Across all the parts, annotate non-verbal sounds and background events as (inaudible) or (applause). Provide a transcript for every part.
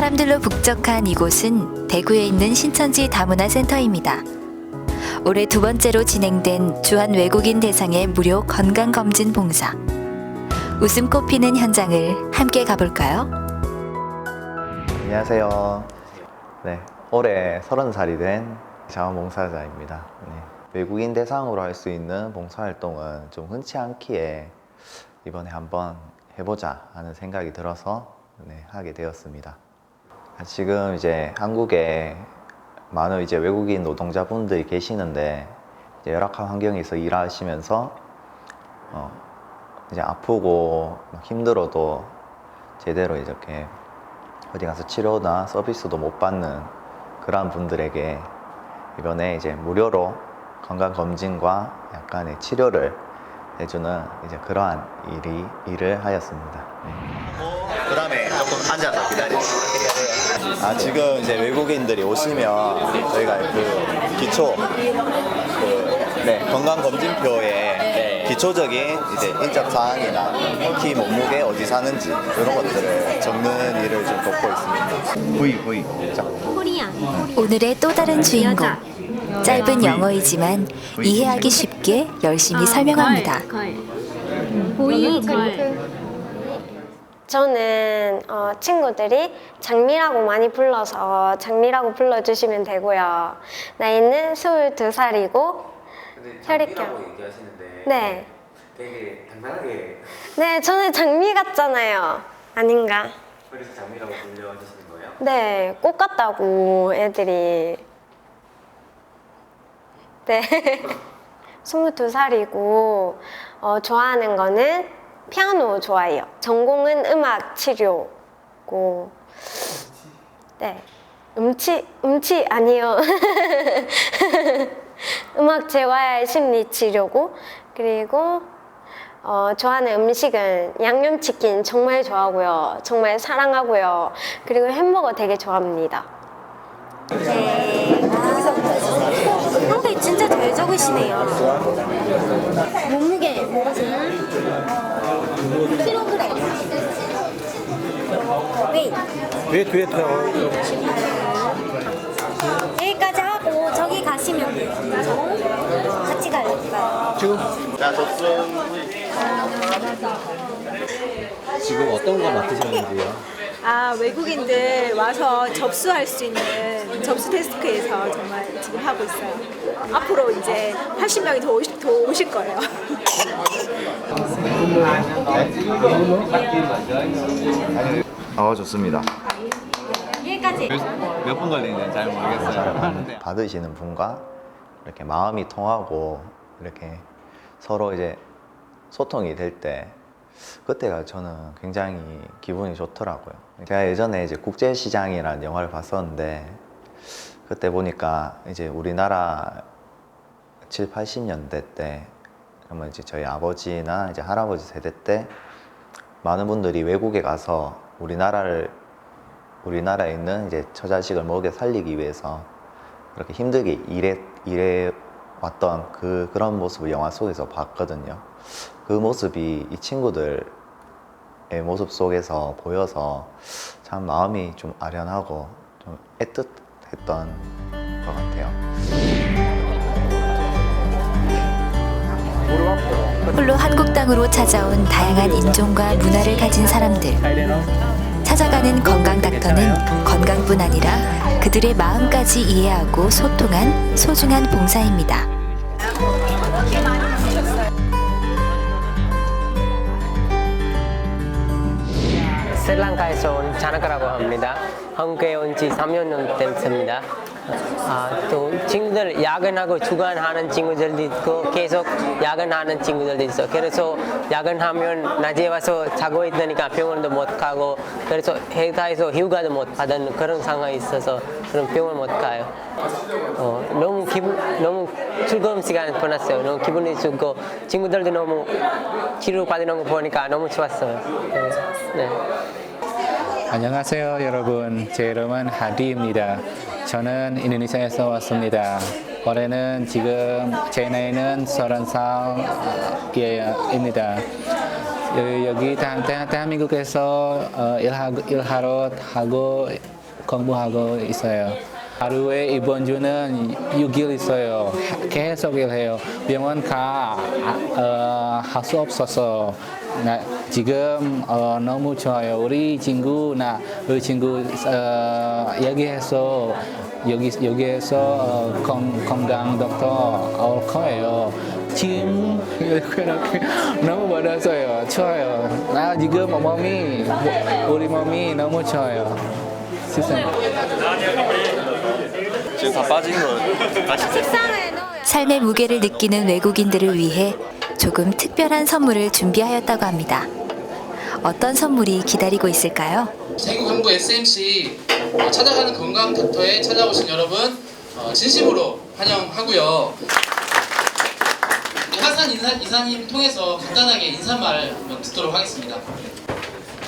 사람들로 북적한 이곳은 대구에 있는 신천지 다문화 센터입니다. 올해 두 번째로 진행된 주한 외국인 대상의 무료 건강 검진 봉사. 웃음 꽃 피는 현장을 함께 가볼까요? 안녕하세요. 네, 올해 30살이 된 자원봉사자입니다. 네, 외국인 대상으로 할 수 있는 봉사활동은 좀 흔치 않기에 이번에 한번 해보자 하는 생각이 들어서 네, 하게 되었습니다. 지금 이제 한국에 많은 이제 외국인 노동자분들이 계시는데 열악한 환경에서 일하시면서 어, 이제 아프고 막 힘들어도 제대로 이렇게 어디 가서 치료나 서비스도 못 받는 그러한 분들에게 이번에 이제 무료로 건강 검진과 약간의 치료를 해주는 이제 그러한 일이 일을 하였습니다. 그 다음에 조금 앉아서 기다리세요. 아 지금 이제 외국인들이 오시면 저희가 그 기초 그 네, 건강 검진표에 기초적인 이제 인적 사항이나 키 몸무게 어디 사는지 이런 것들을 적는 일을 좀 돕고 있습니다. V V 자, 오늘의 또 다른 주인공. 짧은 영어이지만 이해하기 쉽게 열심히 설명합니다. 보이 걸 저는 어, 친구들이 장미라고 많이 불러서 장미라고 불러주시면 되고요. 나이는 22살이고 혈액형. 얘기하시는데 네. 되게 당당하게 네, 저는 장미 같잖아요. 아닌가? 그래서 장미라고 불려주시는 거예요? 네, 꽃 같다고 애들이. 네. (laughs) 22살이고, 어, 좋아하는 거는 피아노 좋아해요. 전공은 음악 치료고, 네. 음치, 음치 아니요. (laughs) 음악 재활 심리 치료고, 그리고 어, 좋아하는 음식은 양념치킨 정말 좋아하고요. 정말 사랑하고요. 그리고 햄버거 되게 좋아합니다. 네 상당히 진짜 잘 적으시네요 몸무게 뭐가세요? 웨이 왜 뒤에 더 여기까지 하고 저기 가시면 돼요 같이 가요 자 접수. 지금 어떤 거 맡으셨는지요? 아, 외국인들 와서 접수할 수 있는 접수 데스크에서 정말 지금 하고 있어요. 앞으로 이제 80명이 더, 오시, 더 오실 거예요. (laughs) 어 좋습니다. 여기까지 몇 분 걸리는지 잘 모르겠어요. 받으시는 분과 이렇게 마음이 통하고 이렇게 서로 이제 소통이 될 때 그때가 저는 굉장히 기분이 좋더라고요. 제가 예전에 이제 국제시장이라는 영화를 봤었는데 그때 보니까 이제 우리나라 7, 80년대 때 그러면 이제 저희 아버지나 이제 할아버지 세대 때 많은 분들이 외국에 가서 우리나라를 우리나라에 있는 이제 처자식을 먹여 살리기 위해서 그렇게 힘들게 일해 일해 왔던 그 그런 모습을 영화 속에서 봤거든요. 그 모습이 이 친구들의 모습 속에서 보여서 참 마음이 좀 아련하고 좀 애틋했던 것 같아요. 홀로 한국 땅으로 찾아온 다양한 인종과 문화를 가진 사람들. 찾아가는 건강 닥터는 건강뿐 아니라 그들의 마음까지 이해하고 소통한 소중한 봉사입니다. 스리랑카에서 온 자나카라고 합니다. 한국에 온 지 3년 됐습니다. 아, 또 친구들 야근하고 주간하는 친구들도 있고 계속 야근하는 친구들도 있어. 그래서 야근하면 낮에 와서 자고 있으니까 병원도 못 가고 그래서 회사에서 휴가도 못 받는 그런 상황이 있어서 그런 병원 못 가요. 어, 너무 기분 너무 즐거운 시간 보냈어요. 너무 기분이 좋고 친구들도 너무 치료 받는 거 보니까 너무 좋았어요. 네. 네. 안녕하세요 여러분 제 이름은 하디입니다 저는 인도네시아에서 왔습니다 올해는 지금 제 나이는 30살입니다 여- 여기 대한민국에서 어, 일하고, 일하러 하고 공부하고 있어요. 하루에 이번 주는 6일 있어요. 하- 계속 일해요. 병원 가, 어, 할수 없어서 나 지금 어, 너무 좋아요. 우리 친구 나 우리 친구 어, 여기에서 여기 여기에서 어, 건, 건강 덕터 올 거예요. 지금 이렇게 너무 받았어요. 좋아요. 나 지금 몸이 우리 몸이 너무 좋아요. 세상에. 지금 다 빠진 식상을 넣어요. 삶의 무게를 느끼는 외국인들을 위해 조금 특별한 선물을 준비하였다고 합니다. 어떤 선물이 기다리고 있을까요? 세국 항구 SMC 어, 찾아가는 건강 닥터에 찾아오신 여러분 어, 진심으로 환영하고요. 하산 인사, 이사님 통해서 간단하게 인사말 한번 듣도록 하겠습니다.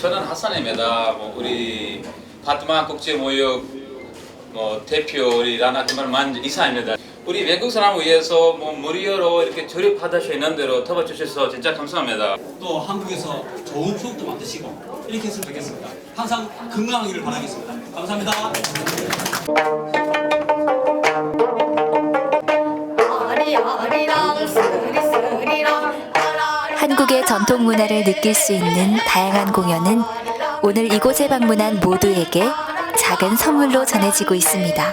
저는 하산입니다. 뭐 우리 파트마 국제 모욕 뭐 대표 우리 라나 그말만 이사입니다. 우리 외국 사람을 위해서 뭐 무료로 이렇게 수 있는 대로 도와주셔서 진짜 감사합니다. 또 한국에서 좋은 추억도 만드시고 이렇게 했으면 좋겠습니다. 항상 건강하기를 바라겠습니다. 감사합니다. 한국의 전통 문화를 느낄 수 있는 다양한 공연은 오늘 이곳에 방문한 모두에게 작은 선물로 전해지고 있습니다.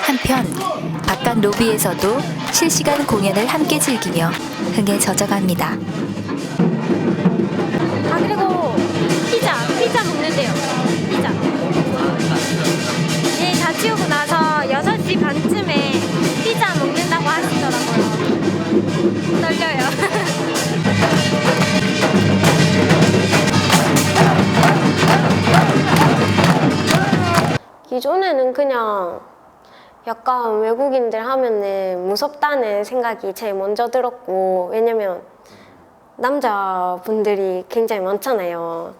한편 바깥 로비에서도 실시간 공연을 함께 즐기며 흥에 젖어갑니다. 아 그리고 피자, 피자 먹는데요. 피자. 예, 다 치우고 나서 6시 반쯤에 피자 먹는다고 하시더라고요. 떨려요. (laughs) 기존에는 그냥 약간 외국인들 하면은 무섭다는 생각이 제일 먼저 들었고 왜냐면 남자분들이 굉장히 많잖아요.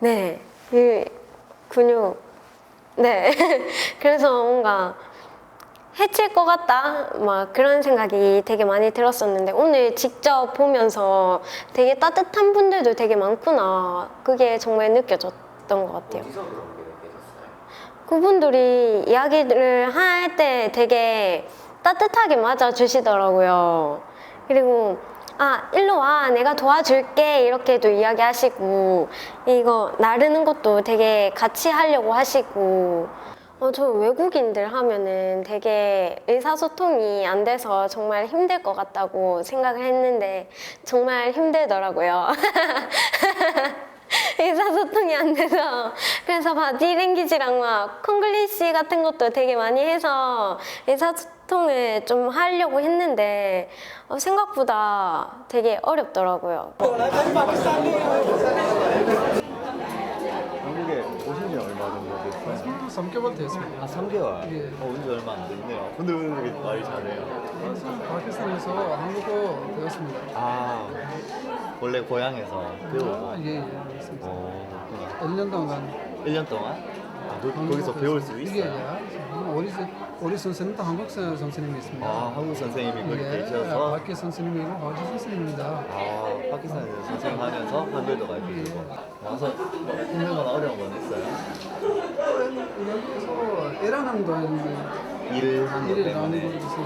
네, 이 근육. 네, (laughs) 그래서 뭔가 해칠 것 같다 막 그런 생각이 되게 많이 들었었는데 오늘 직접 보면서 되게 따뜻한 분들도 되게 많구나 그게 정말 느껴졌던 것 같아요. 그분들이 이야기를 할 때 되게 따뜻하게 맞아주시더라고요. 그리고 아 일로 와 내가 도와줄게 이렇게도 이야기하시고 이거 나르는 것도 되게 같이 하려고 하시고 어, 저 외국인들 하면은 되게 의사소통이 안 돼서 정말 힘들 것 같다고 생각을 했는데 정말 힘들더라고요. (laughs) 의사소통이 안 돼서 그래서 바디 랭귀지랑 막 콩글리시 같은 것도 되게 많이 해서 의사소통을 좀 하려고 했는데 어, 생각보다 되게 어렵더라고요. 한국에 오신 지 얼마 정도 됐어요? 3개월 됐습니다. 아 3개월? 예. 어, 온지 얼마 안 됐네요. 근데 왜 그렇게 말이 잘해요? 파키스탄에서 한국어 배웠습니다. 아 원래 고향에서 배우고 아, 예, 예, 알겠습니다. 어, 그렇구나. 1년 동안 1년 동안? 아, 거, 거기서 배울 수 있어요? 예. 우리, 선- 우리 선생님도 한국 선- 선생님이 있습니다. 아 한국 선생님이 거기 예, 계셔서 파키 선생님이고 한국 선생님입니다. 아 파키스탄에서 선생님 하면서 한글도 가르치고 와서 뭐 힘든 건 어려운 건 있어요? 그래서 애라남도 일하는 것 일을 나누고 있어서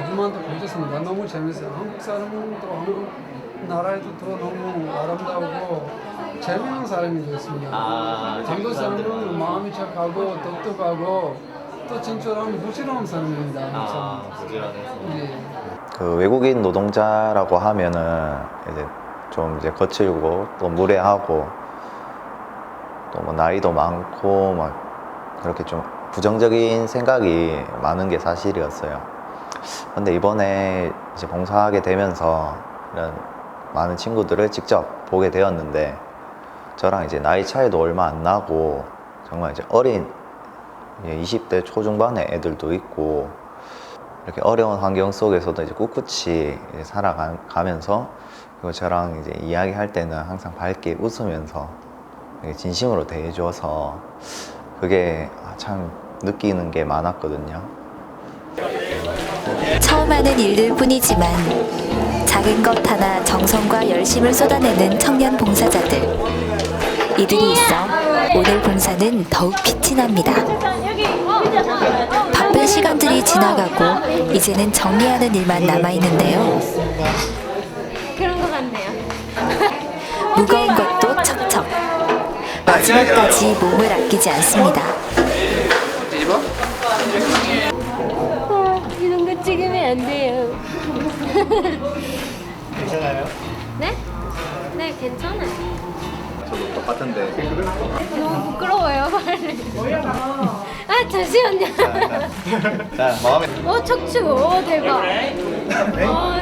아줌마한테 보셨습니다. 너무 재밌어요. 한국 사람도 한국 나라에도 더 너무 아름다우고 재미있는 사람이 되었습니다. 아, 한국 사람들 사람은. 마음이 착하고 똑똑하고 또 진짜로는 부지런한 사람입니다. 한국 아 사람. 부지런해서 예. 그 외국인 노동자라고 하면은 이제 좀 이제 거칠고 또 무례하고 또 뭐 나이도 많고 막 그렇게 좀 부정적인 생각이 많은 게 사실이었어요. 근데 이번에 이제 봉사하게 되면서 이런 많은 친구들을 직접 보게 되었는데 저랑 이제 나이 차이도 얼마 안 나고 정말 이제 어린 20대 초중반의 애들도 있고 이렇게 어려운 환경 속에서도 이제 꿋꿋이 이제 살아가면서 그리고 저랑 이제 이야기할 때는 항상 밝게 웃으면서 진심으로 대해줘서 그게 아, 참 느끼는 게 많았거든요. 처음 하는 일들 뿐이지만 작은 것 하나 정성과 열심을 쏟아내는 청년 봉사자들. 이들이 있어 오늘 봉사는 더욱 빛이 납니다. 바쁜 시간들이 지나가고 이제는 정리하는 일만 남아 있는데요. 그런 것 같네요. (laughs) 무거운 척척. 마지막까지 몸을 아끼지 않습니다. 어, 이런 거 찍으면 안 돼요. 괜찮아요? 네? 네, 괜찮아요. 저도 똑같은데. 너무 부끄러워요, 빨리. 아, 잠시만요. 자, 마음에 어, 척추. 오, 대박. 어,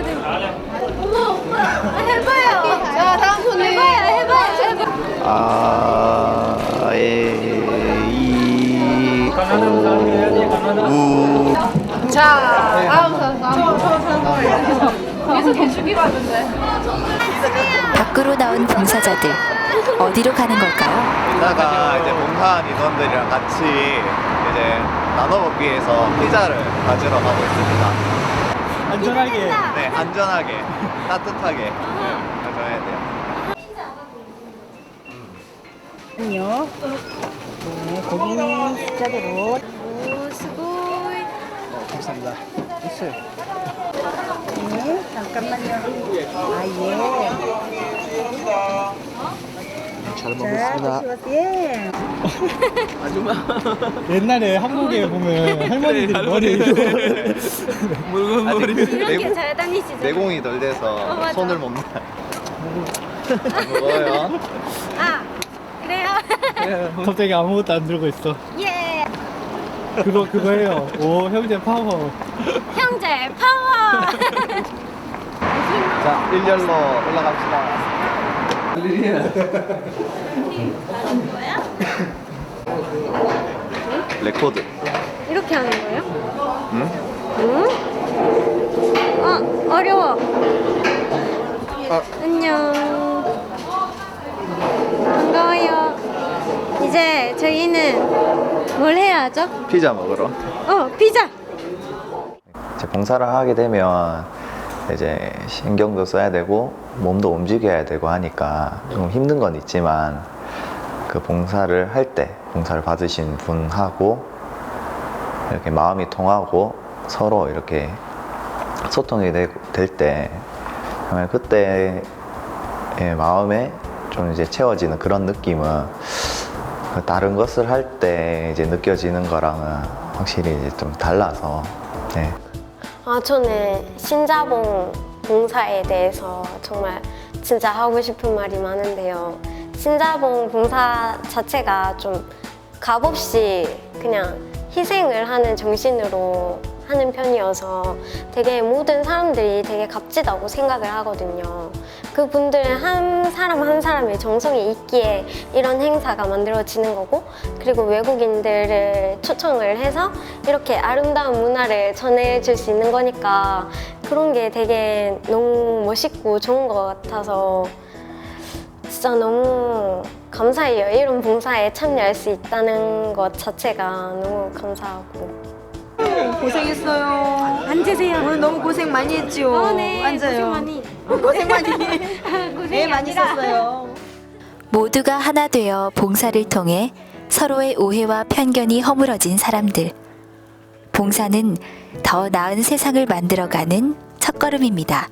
대박. 엄마, 오빠. 아, 해봐요. 자, 다음 손 해봐요, 해봐요, 해봐요. 아, 에, 이, 오, 우. 자, 다음 선, 다음 선. 계속 해주기로 하던데. 밖으로 나온 봉사자들. 어디로 가는 걸까요? 이따가 이제 봉사한 인원들이랑 같이 이제 나눠 먹기 위해서 피자를 가지러 가고 있습니다. 안전하게. 네, 안전하게, 따뜻하게 네, 가져야 돼요. 아니요. 네, 고기는 숫자대로. 오, 수고이. 감사합니다. 있어요. 네, 잠깐만요. 아, 예. 잘 자, 보시면, 예. (laughs) 옛날에 한국에 보면 할머니들이 머리 묽은 머리. 이렇게 (laughs) (laughs) 잘 다니시죠? 내공이 덜 돼서 어, 맞아. 손을 못 놔. 무거워요. 아? (laughs) 갑자기 아무것도 안 들고 있어. 예. 그거 그거예요. 오 형제 파워. 형제, 파워! (laughs) 자, 일렬로 올라갑시다. 레코드. 이렇게 하는 거예요? 응? 응? 아, 어려워. 안녕. 반가워요. 이제 저희는 뭘 해야 하죠? 피자 먹으러. 어, 피자! 이제 봉사를 하게 되면 이제 신경도 써야 되고 몸도 움직여야 되고 하니까 좀 힘든 건 있지만 그 봉사를 할 때 봉사를 받으신 분하고 이렇게 마음이 통하고 서로 이렇게 소통이 될 때 그때의 마음에 좀 이제 채워지는 그런 느낌은 그 다른 것을 할 때 이제 느껴지는 거랑은 확실히 이제 좀 달라서 네. 아, 저는 신자봉 봉사에 대해서 정말 진짜 하고 싶은 말이 많은데요. 신자봉 봉사 자체가 좀 값없이 그냥 희생을 하는 정신으로 하는 편이어서 되게 모든 사람들이 되게 값지다고 생각을 하거든요. 그분들 한 사람 한 사람의 정성이 있기에 이런 행사가 만들어지는 거고 그리고 외국인들을 초청을 해서 이렇게 아름다운 문화를 전해줄 수 있는 거니까 그런 게 되게 너무 멋있고 좋은 것 같아서 진짜 너무 감사해요. 이런 봉사에 참여할 수 있다는 것 자체가 너무 감사하고. 고생했어요. 앉으세요. 오늘 너무 고생 많이 했지요. 어, 네. 앉아요. 고생 많이. 고생 (laughs) 많이. 고생이 네, 많이 아니라. 썼어요. 모두가 하나 되어 봉사를 통해 서로의 오해와 편견이 허물어진 사람들. 봉사는 더 나은 세상을 만들어가는 첫걸음입니다.